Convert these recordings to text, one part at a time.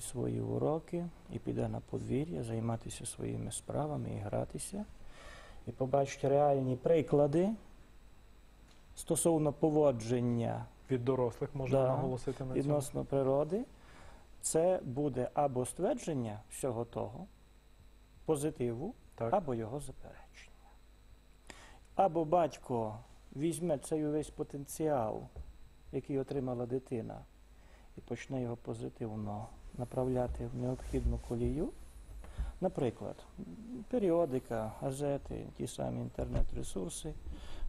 свої уроки і піде на подвір'я займатися своїми справами і гратися, і побачить реальні приклади стосовно поводження Від дорослих можна Да, наголосити на цьому. відносно природи, це буде або ствердження всього того, позитиву, Так. або його заперечення. Або батько візьме цей увесь потенціал, який отримала дитина, і почне його позитивно направляти в необхідну колію. Наприклад, періодика, газети, ті самі інтернет-ресурси.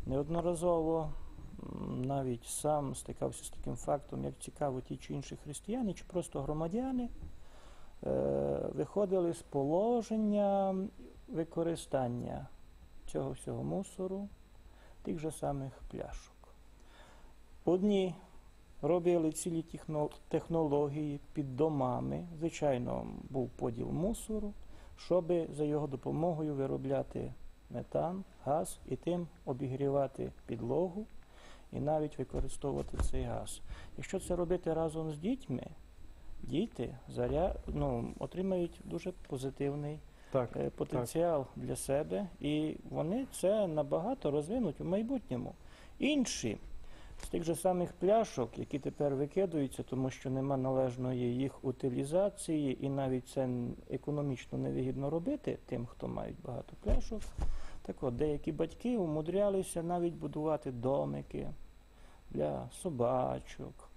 Неодноразово навіть сам стикався з таким фактом, як цікаво ті чи інші християни, чи просто громадяни е, виходили з положення використання цього всього мусору, тих же самих пляшок. Одні робили цілі технології під домами. Звичайно, був поділ мусору, щоб за його допомогою виробляти метан, газ і тим обігрівати підлогу і навіть використовувати цей газ. Якщо це робити разом з дітьми, діти заря... ну, отримають дуже позитивний Так, е, потенціал для себе, і вони це набагато розвинуть у майбутньому. Інші з тих же самих пляшок, які тепер викидаються, тому що нема належної їх утилізації, і навіть це економічно невигідно робити тим, хто мають багато пляшок. Так от, деякі батьки умудрялися навіть будувати домики для собачок.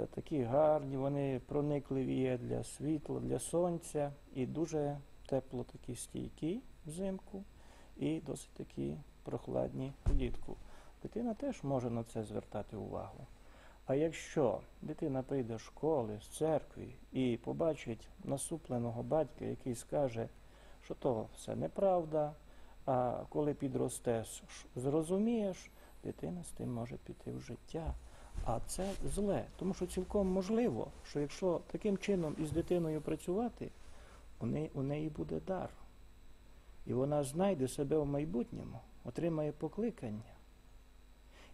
Е, Такі гарні, вони проникливі є для світла, для сонця і дуже тепло такі стійкі взимку і досить такі прохладні влітку. Дитина теж може на це звертати увагу. А якщо дитина прийде з школи, з церкви і побачить насупленого батька, який скаже, що то все неправда, а коли підростеш, зрозумієш, дитина з тим може піти в життя. А це зле, тому що цілком можливо, що якщо таким чином із дитиною працювати, у неї, у неї буде дар. І вона знайде себе в майбутньому, отримає покликання.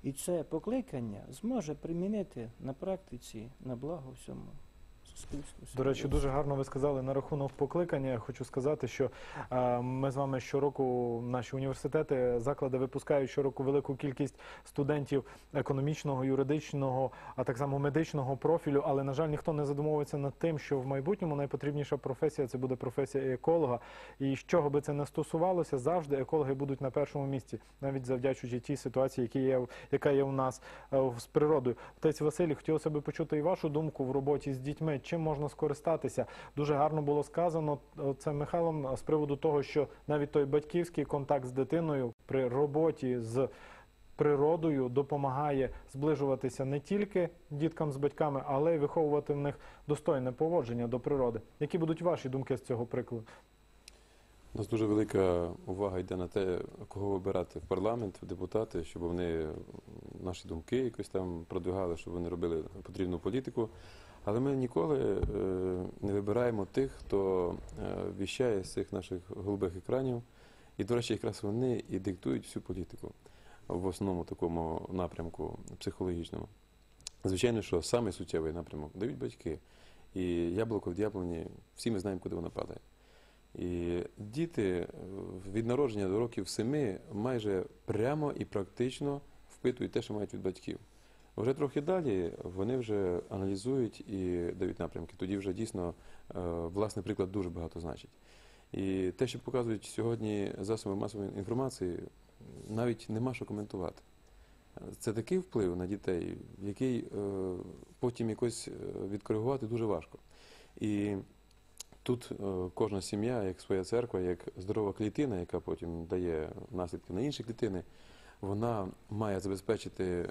І це покликання зможе примінити на практиці на благо всьому суспільству. До речі, дуже гарно ви сказали на рахунок покликання. Я хочу сказати, що е, ми з вами щороку, наші університети, заклади випускають щороку велику кількість студентів економічного, юридичного, а так само медичного профілю. Але на жаль, ніхто не задумовується над тим, що в майбутньому найпотрібніша професія це буде професія еколога. І з чого би це не стосувалося, завжди екологи будуть на першому місці, навіть завдячуючи тій ситуації, які є, яка є у нас е, з природою. Отець Василій, хотілося б почути і вашу думку в роботі з дітьми. Чим можна скористатися? Дуже гарно було сказано е, це Михайлом е, з приводу того, що навіть той батьківський контакт з дитиною при роботі з природою допомагає зближуватися не тільки діткам з батьками, але й виховувати в них достойне поводження до природи. Які будуть ваші думки з цього прикладу? У нас дуже велика увага йде на те, кого вибирати в парламент, в депутати, щоб вони наші думки якось там продвигали, щоб вони робили потрібну політику. Але ми ніколи е, не вибираємо тих, хто е, віщає з цих наших голубих екранів. І, до речі, якраз вони і диктують всю політику в основному такому напрямку психологічному. Звичайно, що саме суттєвий напрямок дають батьки. І яблуко в дяблоні, всі ми знаємо, куди воно падає. І діти е, від народження до років семи майже прямо і практично впитують те, що мають від батьків. Вже трохи далі вони вже аналізують і дають напрямки. Тоді вже дійсно е, власний приклад дуже багато значить. І те, що показують сьогодні засоби масової інформації, навіть нема що коментувати. Це такий вплив на дітей, який е, потім якось е, відкоригувати дуже важко. І тут кожна сім'я, як своя церква, як здорова клітина, яка потім дає наслідки на інші клітини, вона має забезпечити, е,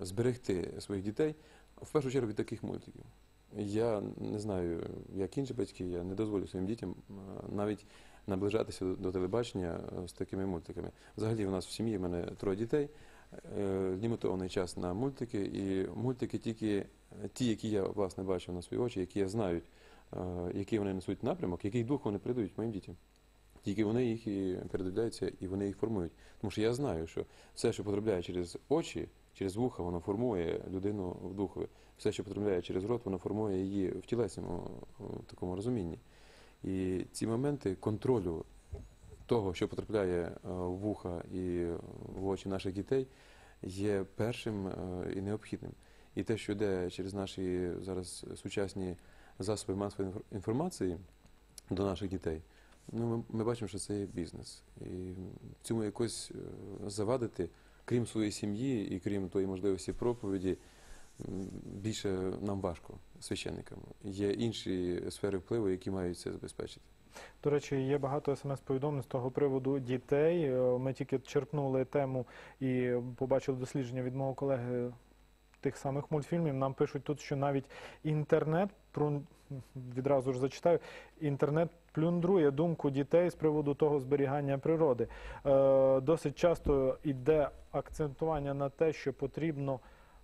зберегти своїх дітей в першу чергу від таких мультиків. Я не знаю, як інші батьки, я не дозволю своїм дітям е, навіть наближатися до, телебачення е, з такими мультиками. Взагалі, у нас в сім'ї в мене троє дітей, лімітований час на мультики, і мультики тільки ті, які я власне бачив на свої очі, які я знаю, який вони несуть напрямок, який дух вони передають моїм дітям. Тільки вони їх і передивляються, і вони їх формують. Тому що я знаю, що все, що потрапляє через очі, через вуха, воно формує людину в духові. Все, що потрапляє через рот, воно формує її в тілесному о, такому розумінні. І ці моменти контролю того, що потрапляє е, в вуха і в очі наших дітей, є першим е, і необхідним. І те, що йде через наші зараз сучасні засоби масової інфор- інформації до наших дітей, ну, ми, ми бачимо, що це є бізнес. І цьому якось е, завадити, крім своєї сім'ї і крім тої можливості проповіді, більше нам важко, священникам. Є інші сфери впливу, які мають це забезпечити. До речі, є багато смс-повідомлень з того приводу дітей. Е, Ми тільки черпнули тему і побачили дослідження від мого колеги тих самих мультфільмів. Нам пишуть тут, що навіть інтернет прун- відразу ж зачитаю. Інтернет плюндрує думку дітей з приводу того зберігання природи. Е, Досить часто йде акцентування на те, що потрібно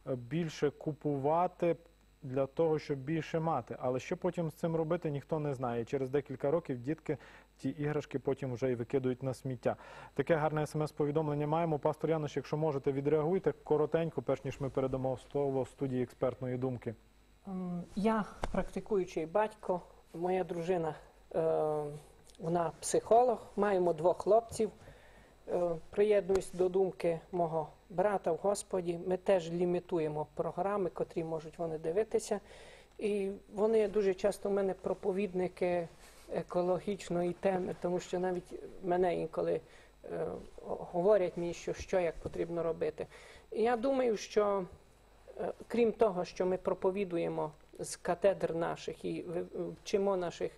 е, більше купувати для того, щоб більше мати. Але що потім з цим робити, ніхто не знає. Через декілька років дітки ті іграшки потім вже і викидують на сміття. Таке гарне смс-повідомлення маємо. Пастор Януш, якщо можете, відреагуйте коротенько, перш ніж ми передамо слово студії експертної думки. Я практикуючий батько, моя дружина, вона психолог, маємо двох хлопців. Е, Приєднуюсь до думки мого брата в Господі. Ми теж лімітуємо програми, котрі можуть вони дивитися. І вони дуже часто в мене проповідники екологічної теми, тому що навіть мене інколи е, говорять мені, що, що як потрібно робити. І я думаю, що Е, Крім того, що ми проповідуємо з катедр наших і вчимо наших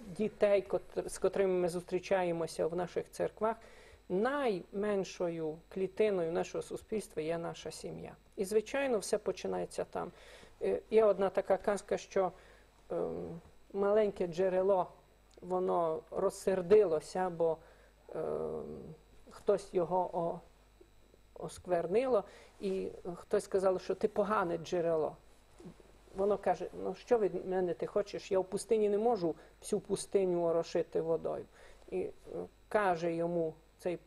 дітей, з котрими ми зустрічаємося в наших церквах, найменшою клітиною нашого суспільства є наша сім'я. І, звичайно, все починається там. Е, Є одна така казка, що ем, маленьке джерело, воно розсердилося, бо ем, хтось його осквернило, і хтось сказав, що ти погане джерело. Воно каже: ну що від мене ти хочеш? Я в пустині не можу всю пустиню орошити водою. І е, каже йому цей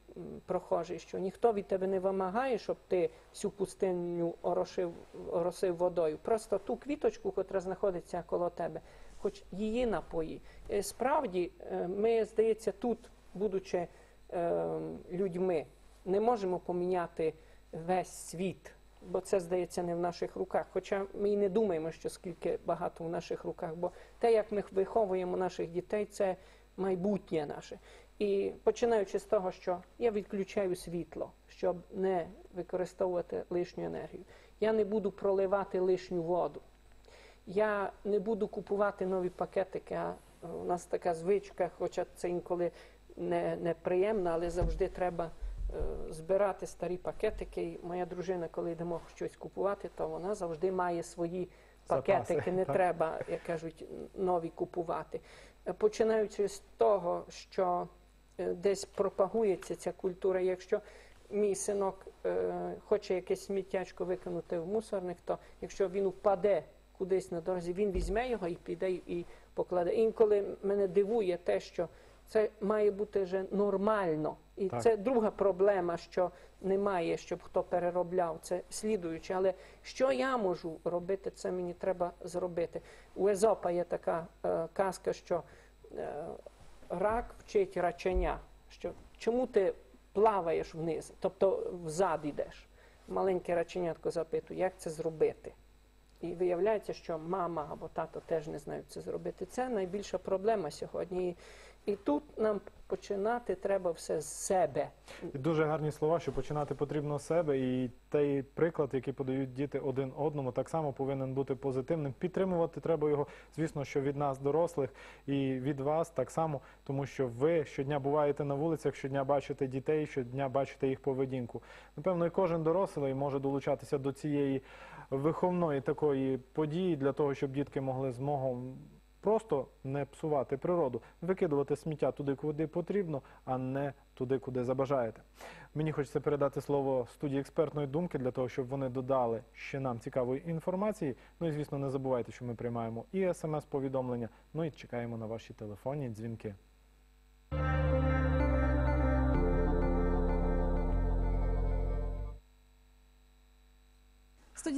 прохожий, що ніхто від тебе не вимагає, щоб ти всю пустиню орошив, оросив водою. Просто ту квіточку, яка знаходиться коло тебе, хоч її напої. Е, Справді, е, ми, здається, тут, будучи е, людьми, не можемо поміняти весь світ, бо це здається не в наших руках. Хоча ми і не думаємо, що скільки багато в наших руках, бо те, як ми виховуємо наших дітей, це майбутнє наше. І починаючи з того, що я відключаю світло, щоб не використовувати лишню енергію. Я не буду проливати лишню воду. Я не буду купувати нові пакетики. А у нас така звичка, хоча це інколи не, неприємно, але завжди треба збирати старі пакетики. Моя дружина, коли йдемо щось купувати, то вона завжди має свої пакетики. Запаси, Не так. треба, як кажуть, нові купувати. Е, Починаючи з того, що е, десь пропагується ця культура. Якщо мій синок е, хоче якесь сміттячко викинути в мусорник, то якщо він впаде кудись на дорозі, він візьме його і піде і покладе. Інколи мене дивує те, що це має бути вже нормально. І Так. це друга проблема, що немає, щоб хто переробляв. Це слідуюче. Але що я можу робити, це мені треба зробити. У Езопа є така е, казка, що е, рак вчить раченя. Що чому ти плаваєш вниз, тобто взад йдеш? Маленьке раченятко запитує, як це зробити? І виявляється, що мама або тато теж не знають це зробити. Це найбільша проблема сьогодні. І, тут нам починати треба все з себе. Дуже гарні слова, що починати потрібно з себе, і той приклад, який подають діти один одному, так само повинен бути позитивним. Підтримувати треба його, звісно, що від нас, дорослих, і від вас так само, тому що ви щодня буваєте на вулицях, щодня бачите дітей, щодня бачите їх поведінку. Напевно, і кожен дорослий може долучатися до цієї виховної такої події для того, щоб дітки могли змогом. Просто не псувати природу, викидувати сміття туди, куди потрібно, а не туди, куди забажаєте. Мені хочеться передати слово студії експертної думки для того, щоб вони додали ще нам цікавої інформації. Ну і звісно, не забувайте, що ми приймаємо і смс-повідомлення, ну і чекаємо на ваші телефонні дзвінки.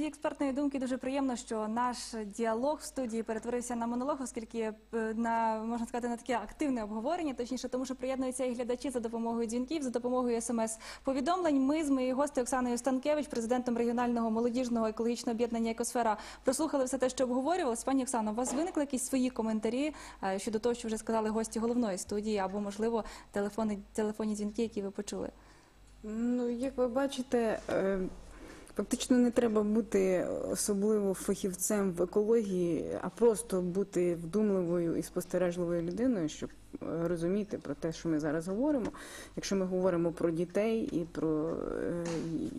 Експертної думки дуже приємно, що наш діалог в студії перетворився на монолог, оскільки е, на можна сказати на таке активне обговорення, точніше, тому що приєднуються і глядачі за допомогою дзвінків, за допомогою смс-повідомлень. Ми з моєю гостею Оксаною Станкевич, президентом регіонального молодіжного екологічного об'єднання Екосфера, прослухали все те, що обговорювалось. Пані Оксано, у вас виникли якісь свої коментарі е, щодо того, що вже сказали гості головної студії, або можливо телефони, телефонні дзвінки, які ви почули? Ну, як ви бачите, фактично не треба бути особливо фахівцем в екології, а просто бути вдумливою і спостережливою людиною, щоб е, розуміти про те, що ми зараз говоримо. Якщо ми говоримо про дітей і про е,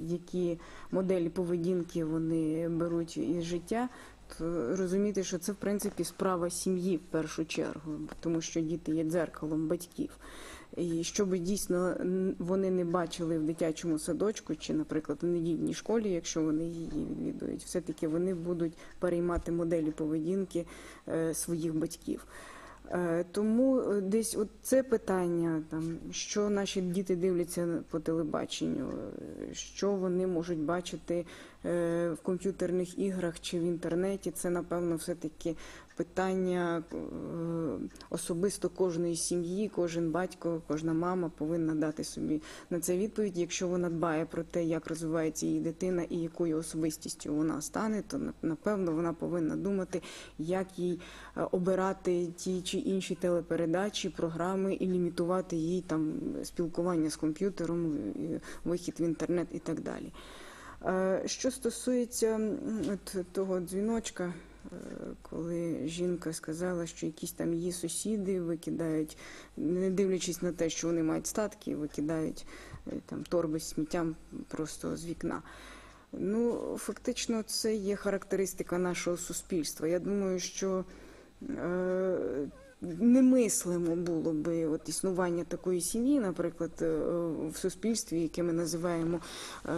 які моделі поведінки вони беруть із життя. То розуміти, що це в принципі справа сім'ї в першу чергу, тому що діти є дзеркалом батьків. І щоб дійсно вони не бачили в дитячому садочку чи, наприклад, у недільній школі, якщо вони її відвідують, все-таки вони будуть переймати моделі поведінки е, своїх батьків. Е, Тому е, десь от це питання, там, що наші діти дивляться по телебаченню, що вони можуть бачити в комп'ютерних іграх чи в інтернеті, це, напевно, все-таки питання е, особисто кожної сім'ї, кожен батько, кожна мама повинна дати собі на це відповідь. Якщо вона дбає про те, як розвивається її дитина і якою особистістю вона стане, то напевно вона повинна думати, як їй е, обирати ті чи інші телепередачі, програми і лімітувати їй там спілкування з комп'ютером, вихід в інтернет і так далі. Е, Що стосується того дзвіночка, е, коли жінка сказала, що якісь там її сусіди викидають, не дивлячись на те, що вони мають статки, викидають е, там торби з сміттям просто з вікна. Ну, фактично, це є характеристика нашого суспільства. Я думаю, що е, немислимо було би от існування такої сім'ї, наприклад, е, в суспільстві, яке ми називаємо, е,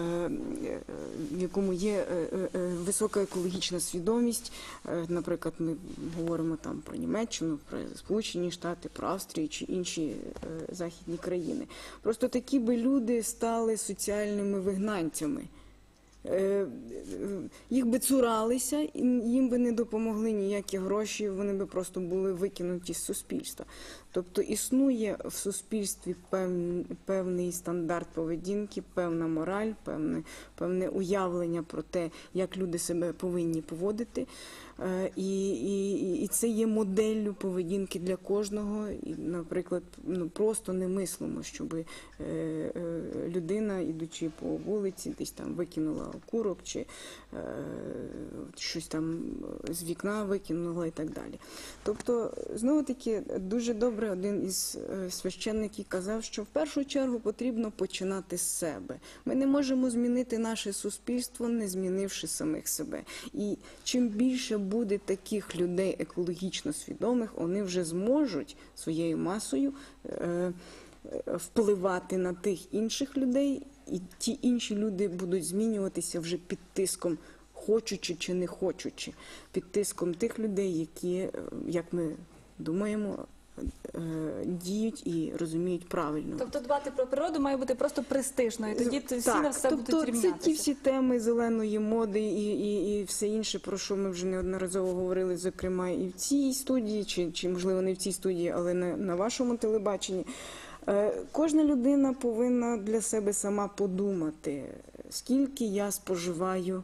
в якому є е, висока екологічна свідомість. Наприклад, ми говоримо там про Німеччину, про Сполучені Штати, про Австрію чи інші західні країни. Просто такі би люди стали соціальними вигнанцями. Е, Їх би цуралися, їм би не допомогли ніякі гроші, вони би просто були викинуті з суспільства. Тобто існує в суспільстві певний, стандарт поведінки, певна мораль, певне, певне уявлення про те, як люди себе повинні поводити. Е, І, і, і це є моделлю поведінки для кожного. І, наприклад, ну просто немислимо, щоб е, е, людина, ідучи по вулиці, десь там викинула окурок чи щось там з вікна викинула і так далі. Тобто, знову таки, дуже добре один із е, священників казав, що в першу чергу потрібно починати з себе. Ми не можемо змінити наше суспільство, не змінивши самих себе. І чим більше буде таких людей екологічно свідомих, вони вже зможуть своєю масою. е, Впливати на тих інших людей, і ті інші люди будуть змінюватися вже під тиском, хочучи чи не хочучи, під тиском тих людей, які, е, як ми думаємо, е, діють і розуміють правильно. Тобто дбати про природу має бути просто престижно, і тоді всі на все тобто будуть це ті всі теми зеленої моди і, і, і все інше, про що ми вже неодноразово говорили, зокрема і в цій студії, чи, чи можливо не в цій студії, але на, на вашому телебаченні. Е, Кожна людина повинна для себе сама подумати, скільки я споживаю,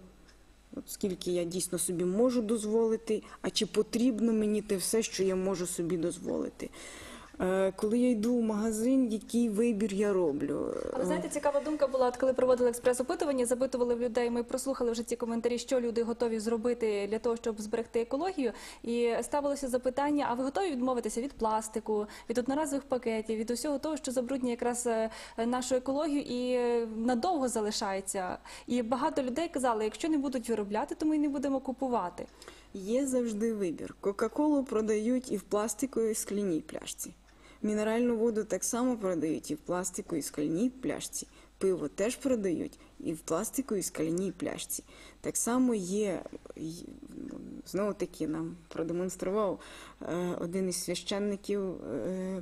скільки я дійсно собі можу дозволити, а чи потрібно мені те все, що я можу собі дозволити. Е, Коли я йду в магазин, який вибір я роблю? Але знаєте, цікава думка була, от коли проводили експрес-опитування, запитували в людей. Ми прослухали вже ці коментарі, що люди готові зробити для того, щоб зберегти екологію. І ставилося запитання: а ви готові відмовитися від пластику, від одноразових пакетів, від усього того, що забруднює якраз е, нашу екологію і е, надовго залишається. І багато людей казали, якщо не будуть виробляти, то ми не будемо купувати. Є завжди вибір. Кока-колу продають і в пластиковій скляній пляшці. Мінеральну воду так само продають і в пластику, і в скляній пляшці. Пиво теж продають і в пластику, і в скляній пляшці. Так само є, знову таки нам продемонстрував е, один із священників е,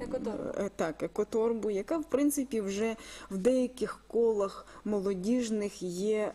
Екоторбу. е, так, екоторбу, яка в принципі вже в деяких колах молодіжних є